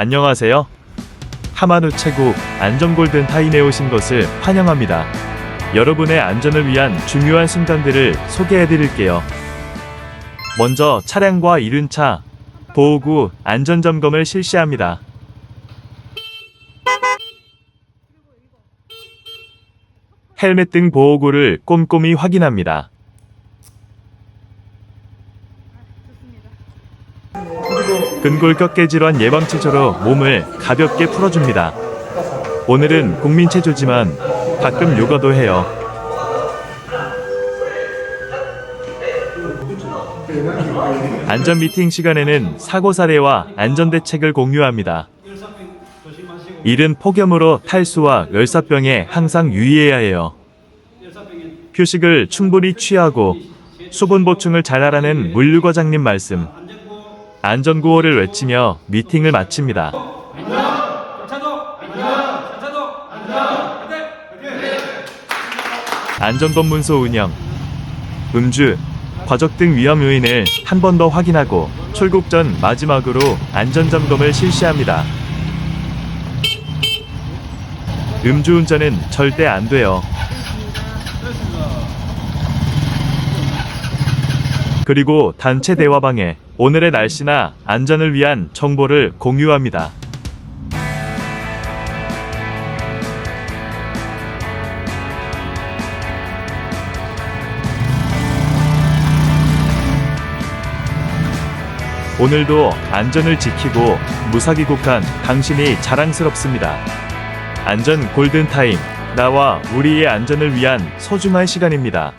안녕하세요. 하마누 최고 안전 골든 타임에 오신 것을 환영합니다. 여러분의 안전을 위한 중요한 순간들을 소개해 드릴게요. 먼저 차량과 이륜차 보호 후 안전 점검을 실시합니다. 헬멧 등 보호구를 꼼꼼히 확인합니다. 근골격계 질환 예방 체조로 몸을 가볍게 풀어줍니다. 오늘은 국민 체조지만 가끔 요가도 해요. 안전 미팅 시간에는 사고 사례와 안전 대책을 공유합니다. 이른 폭염으로 탈수와 열사병에 항상 유의해야 해요. 휴식을 충분히 취하고 수분 보충을 잘 하라는 물류과장님 말씀. 안전구호를 외치며 미팅을 마칩니다. 안전검문소 운영, 음주, 과적 등 위험 요인을 한 번 더 확인하고 출국 전 마지막으로 안전점검을 실시합니다. 음주운전은 절대 안 돼요. 그리고 단체 대화방에 오늘의 날씨나 안전을 위한 정보를 공유합니다. 오늘도 안전을 지키고 무사귀국한 당신이 자랑스럽습니다. 안전 골든타임, 나와 우리의 안전을 위한 소중한 시간입니다.